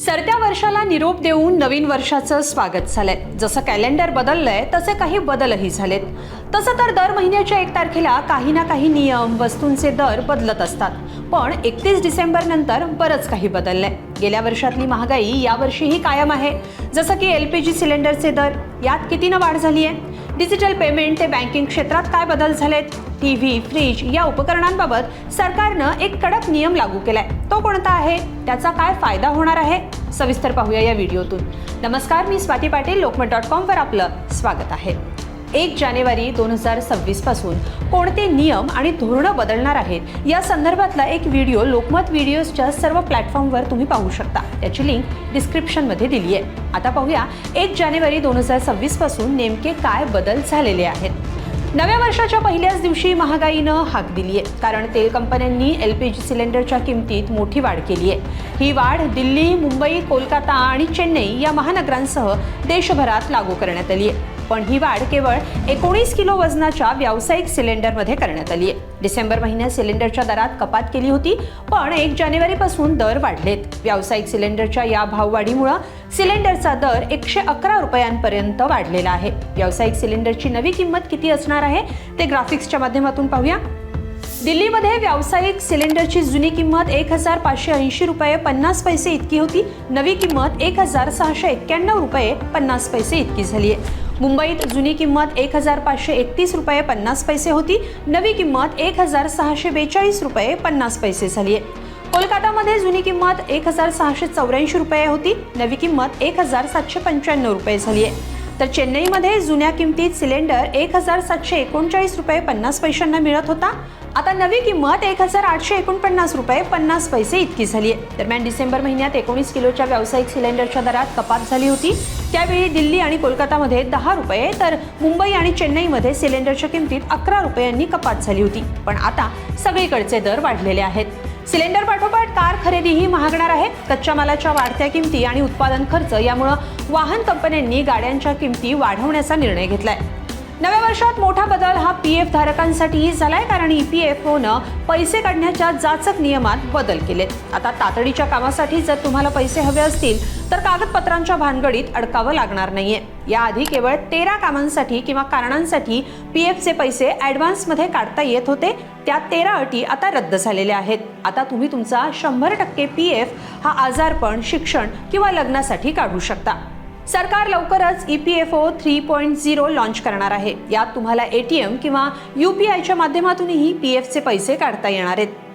सरत्या वर्षाला निरोप देऊन नवीन वर्षाचं स्वागत झालंय. जसं कॅलेंडर बदललंय तसे काही बदलही झालेत. तसं तर दर महिन्याच्या एक तारखेला काही ना काही नियम वस्तूंचे दर बदलत असतात. पण एकतीस डिसेंबर नंतर बरंच काही बदललंय. गेल्या वर्षातली महागाई यावर्षीही कायम आहे. जसं की एल पी जी सिलेंडरचे दर यात कितीनं वाढ झाली आहे डिजिटल पेमेंट ते बँकिंग क्षेत्रात काय बदल झालेत? टी व्ही फ्रीज या उपकरणांबाबत सरकारनं एक कडक नियम लागू केलाय. तो कोणता आहे? त्याचा काय फायदा होणार आहे? सविस्तर पाहूया या व्हिडिओतून. नमस्कार मी स्वाती पाटील लोकमत डॉट कॉमवर आपलं स्वागत आहे. एक जानेवारी दोन हजार सव्वीसपासून कोणते नियम आणि धोरणं बदलणार आहेत? या संदर्भातला एक व्हिडिओ लोकमत व्हिडिओजच्या सर्व प्लॅटफॉर्मवर तुम्ही पाहू शकता. त्याची लिंक डिस्क्रिप्शनमध्ये दिली आहे. आता पाहूया एक जानेवारी दोन हजार सव्वीसपासून नेमके काय बदल झालेले आहेत. नव्या वर्षाच्या पहिल्याच दिवशी महागाईनं हाक दिली आहे. कारण तेल कंपन्यांनी एल पी जी सिलेंडरच्या किमतीत मोठी वाढ केली आहे. ही वाढ दिल्ली मुंबई कोलकाता आणि चेन्नई या महानगरांसह देशभरात लागू करण्यात आली आहे. पण ही वाढ केवळ एकोणीस किलो वजनाच्या व्यावसायिक सिलेंडरमध्ये करण्यात आली आहे डिसेंबर महिन्यात सिलेंडरच्या दरात कपात केली होती पण एक जानेवारीपासून दर वाढलेत. व्यावसायिक सिलेंडरच्या या भाववाढीमुळं सिलेंडरचा दर एकशे अकरा रुपयांपर्यंत वाढलेला आहे. व्यावसायिक सिलेंडरची नवी किंमत किती असणार आहे ते ग्राफिक्सच्या माध्यमातून पाहूया. दिल्लीमध्ये व्यावसायिक सिलेंडरची जुनी किंमत एक हजार पाचशे ऐंशी रुपये पन्नास पैसे इतकी होती. नवी किंमत एक हजार सहाशे एक्क्याण्णव रुपये पन्नास पैसे इतकी झाली आहे मुंबईत जुनी किंमत एक हजार पाचशे एकतीस रुपये पन्नास पैसे होती. नवी किंमत एक हजार सहाशे बेचाळीस रुपये पन्नास पैसे झाली आहे. कोलकातामध्ये जुनी किंमत एक हजार सहाशे चौऱ्याऐंशी रुपये होती. नवी किंमत एक हजार सातशे पंच्याण्णव रुपये झाली आहे. तर चेन्नईमध्ये जुन्या किमतीत सिलेंडर एक हजार सातशे एकोणचाळीस रुपये पन्नास पैशांना मिळत होता. आता नवी किंमत एक हजार आठशे एकोणपन्नास रुपये पन्नास पैसे इतकी झाली आहे दरम्यान डिसेंबर महिन्यात एकोणीस किलोच्या व्यावसायिक सिलेंडरच्या दरात कपात झाली होती. त्यावेळी दिल्ली आणि कोलकातामध्ये दहा रुपये तर मुंबई आणि चेन्नईमध्ये सिलेंडरच्या किमतीत अकरा रुपयांनी कपात झाली होती. पण आता सगळीकडचे दर वाढलेले आहेत. सिलेंडर पाठोपाठ कार खरेदीही महागणार आहे कच्च्या मालाच्या वाढत्या किमती आणि उत्पादन खर्च यामुळं वाहन कंपन्यांनी गाड्यांच्या किमती वाढवण्याचा निर्णय घेतलाय. नव्या वर्षात मोठा बदल हा पी एफ धारकांसाठीही झालाय कारण ई पी एफ ओनं पैसे काढण्याच्या जाचक नियमात बदल केलेत. आता तातडीच्या कामासाठी जर तुम्हाला पैसे हवे असतील तर कागदपत्रांच्या भानगडीत अडकावं लागणार नाहीये. याआधी केवळ तेरा कामांसाठी किंवा कारणांसाठी पी एफचे पैसे ॲडव्हान्समध्ये काढता येत होते त्या तेरा अटी आता रद्द झालेल्या आहेत. आता तुम्ही तुमचा शंभर टक्के पी एफ हा आजारपण शिक्षण किंवा लग्नासाठी काढू शकता. सरकार लवकरच E P F O three point zero launch करणार आहे. यात तुम्हाला ए टी एम किंवा यू पी आयच्या माध्यमातूनही पी एफचे पैसे काढता येणार आहेत.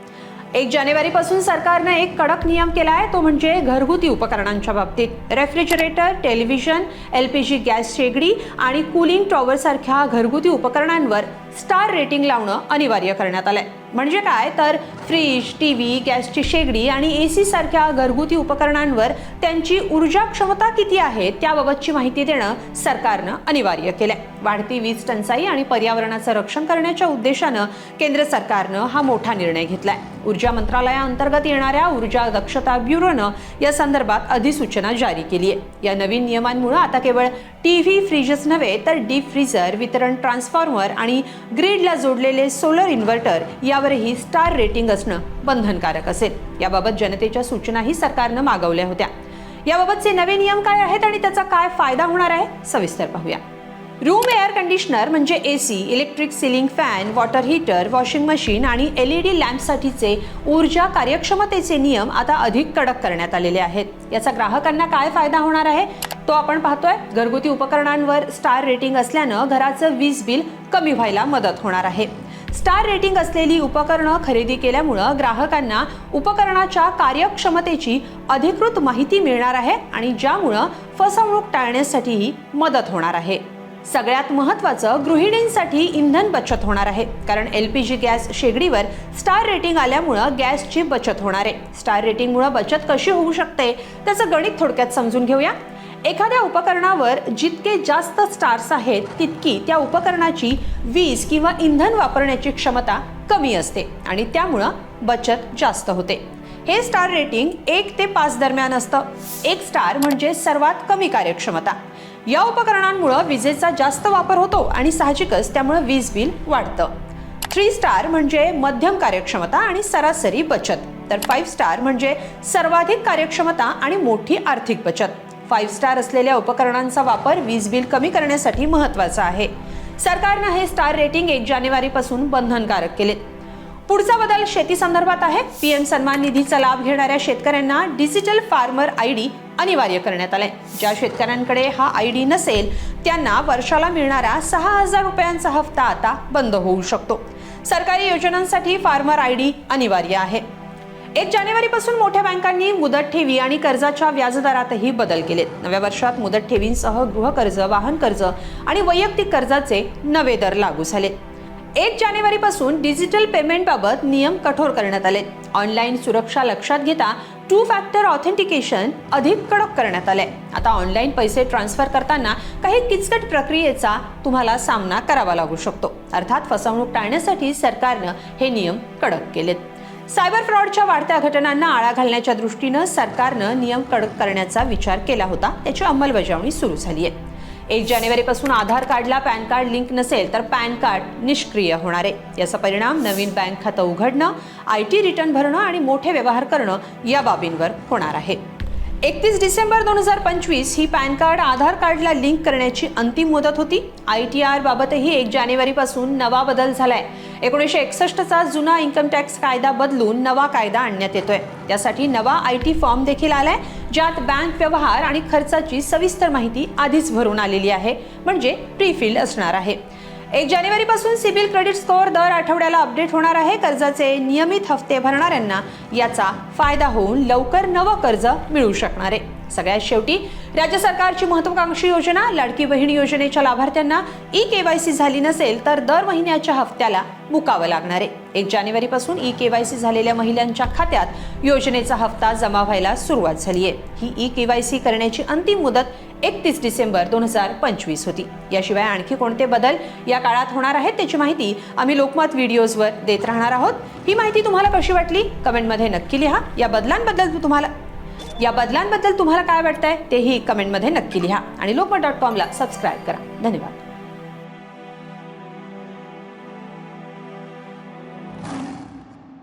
एक जानेवारीपासून सरकारनं एक कडक नियम केला आहे तो म्हणजे घरगुती उपकरणांच्या बाबतीत. Refrigerator television L P G gas शेगडी आणि कूलिंग टॉवर सारख्या घरगुती उपकरणांवर स्टार रेटिंग लावणं अनिवार्य करण्यात आलंय. म्हणजे काय? तर फ्रीज टी व्ही गॅसची शेगडी आणि ए सी सारख्या घरगुती उपकरणांवर त्यांची ऊर्जा क्षमता किती आहे त्याबाबतची माहिती देणं सरकारनं अनिवार्य केलंय. वाढती वीज टंचाई आणि पर्यावरणाचं रक्षण करण्याच्या उद्देशानं केंद्र सरकारनं हा मोठा निर्णय घेतलाय. ऊर्जा मंत्रालयाअंतर्गत येणाऱ्या ऊर्जा दक्षता ब्युरोनं या संदर्भात अधिसूचना जारी केली आहे. या नवीन नियमांमुळे आता केवळ टी व्ही फ्रीजच नव्हे तर डीप फ्रीजर वितरण ट्रान्सफॉर्मर आणि ग्रीडला जोडलेले सोलर इन्व्हर्टर यावरही स्टार रेटिंग असणं बंधनकारक असेल. याबाबत जनतेच्या सूचनाही सरकारनं मागवल्या होत्या. याबाबतचे नवे नियम काय आहेत आणि त्याचा काय फायदा होणार आहे? सविस्तर पाहूया. रूम एअर कंडिशनर म्हणजे A C electric ceiling fan water heater washing machine आणि एल ई डी लॅम्पसाठीचे ऊर्जा कार्यक्षमतेचे नियम आता अधिक कडक करण्यात आलेले आहेत. याचा ग्राहकांना काय फायदा होणार आहे? तो आपण पाहतोय. घरगुती उपकरणांवर स्टार रेटिंग असल्यानं घराचं वीज बिल कमी व्हायला मदत होणार आहे. स्टार रेटिंग असलेली उपकरणं खरेदी केल्यामुळं ग्राहकांना उपकरणाच्या कार्यक्षमतेची अधिकृत माहिती मिळणार आहे आणि ज्यामुळं फसवणूक टाळण्यासाठीही मदत होणार आहे. सगळ्यात महत्त्वाचं गृहिणींसाठी इंधन बचत होणार आहे. कारण एल पी जी गॅस शेगडीवर स्टार रेटिंग आल्यामुळं गॅसची बचत होणार आहे. स्टार रेटिंगमुळं बचत कशी होऊ शकते त्याचं गणित थोडक्यात समजून घेऊया. एखाद्या उपकरणावर जितके जास्त स्टार्स आहेत तितकी त्या उपकरणाची वीज किंवा इंधन वापरण्याची क्षमता कमी असते आणि त्यामुळं बचत जास्त होते. हे स्टार रेटिंग एक ते पाच दरम्यान असतं. एक स्टार म्हणजे सर्वात कमी कार्यक्षमता. या उपकरणांमुळं विजेचा जास्त वापर होतो आणि साहजिकच त्यामुळं वीज बिल वाढतं. थ्री स्टार म्हणजे मध्यम कार्यक्षमता आणि सरासरी बचत. तर फाईव्ह स्टार म्हणजे सर्वाधिक कार्यक्षमता आणि मोठी आर्थिक बचत. फाईव्ह स्टार असलेल्या उपकरणांचा वापर वीज बिल कमी करण्यासाठी महत्त्वाचा आहे. सरकारनं हे स्टार रेटिंग एक जानेवारीपासून बंधनकारक केले पुढचा बदल शेती संदर्भात आहे. पीएम सन्मान निधीचा लाभ घेणाऱ्या शेतकऱ्यांना डिजिटल फार्मर आय डी अनिवार्य करण्यात आलंय. ज्या शेतकऱ्यांकडे हा आय डी नसेल त्यांना वर्षाला मिळणारा सहा हजार रुपयांचा हप्ता आता बंद होऊ शकतो. सरकारी योजनांसाठी फार्मर आय डी अनिवार्य आहे. एक जानेवारीपासून मोठ्या बँकांनी मुदत ठेवी आणि कर्जाच्या व्याजदरातही बदल केलेत. नव्या वर्षात मुदत ठेवींसह गृहकर्ज वाहन कर्ज आणि वैयक्तिक कर्जाचे नवे दर लागू झालेत एक जानेवारीपासून डिजिटल पेमेंटबाबत नियम कठोर करण्यात आले. ऑनलाईन सुरक्षा लक्षात घेता टू फॅक्टर ऑथेंटिकेशन अधिक कडक करण्यात आलंय. आता ऑनलाईन पैसे ट्रान्सफर करताना काही किचकट प्रक्रियेचा तुम्हाला सामना करावा लागू शकतो. अर्थात फसवणूक टाळण्यासाठी सरकारनं हे नियम कडक केलेत. सायबर फ्रॉडच्या वाढत्या घटनांना आळा घालण्याच्या दृष्टीनं सरकारनं नियम कडक करण्याचा विचार केला होता. त्याची अंमलबजावणी सुरू झाली आहे एक जानेवारीपासून आधार कार्डला पॅन कार्ड लिंक नसेल तर पॅन कार्ड निष्क्रिय होणार आहे. याचा परिणाम नवीन बँक खातं उघडणं आय टी रिटर्न भरणं आणि मोठे व्यवहार करणं या बाबींवर होणार आहे. एकतीस डिसेंबर दोन हजार पंचवीस ही पॅन कार्ड आधार कार्डला लिंक करण्याची अंतिम मुदत होती. आय टी आरबाबतही एक जानेवारीपासून नवा बदल झालाय. एकोणीसशे एकसष्टचा जुना इन्कम टॅक्स कायदा बदलून नवा कायदा आणण्यात येतोय. त्यासाठी नवा आय टी फॉर्म देखील आलाय ज्यात बँक व्यवहार आणि खर्चाची सविस्तर माहिती आधीच भरून आलेली आहे. म्हणजे प्रीफिल असणार आहे. एक जानेवारीपासून सिबिल क्रेडिट स्कोअर दर आठवड्याला अपडेट होणार आहे. कर्जाचे नियमित हप्ते भरणाऱ्यांना याचा फायदा होऊन लवकर नवं कर्ज मिळू शकणार आहे. सगळ्यात शेवटी राज्य सरकारची महत्वाकांक्षी योजना लाडकी बहीण योजनेच्या लाभार्थ्यांना ई केवायसी झाली नसेल तर दर महिन्याच्या हप्त्याला मुकावं लागणार आहे. एक जानेवारीपासून ई केवायसी झालेल्या महिलांच्या खात्यात योजनेचा हप्ता जमा व्हायला सुरुवात झाली आहे. ही ई केवायसी करण्याची अंतिम मुदत एकतीस डिसेंबर दोन हजार पंचवीस होती. याशिवाय आणखी कोणते बदल या काळात होणार आहेत त्याची माहिती आम्ही लोकमत व्हिडिओजवर देत राहणार आहोत. ही माहिती तुम्हाला कशी वाटली? कमेंटमध्ये नक्की लिहा. या बदलांबद्दल तुम्हाला या बदलांबद्दल तुम्हाला काय वाटतंय? तेही कमेंटमध्ये नक्की लिहा. आणि लोकमत डॉट कॉमला सबस्क्राईब करा. धन्यवाद.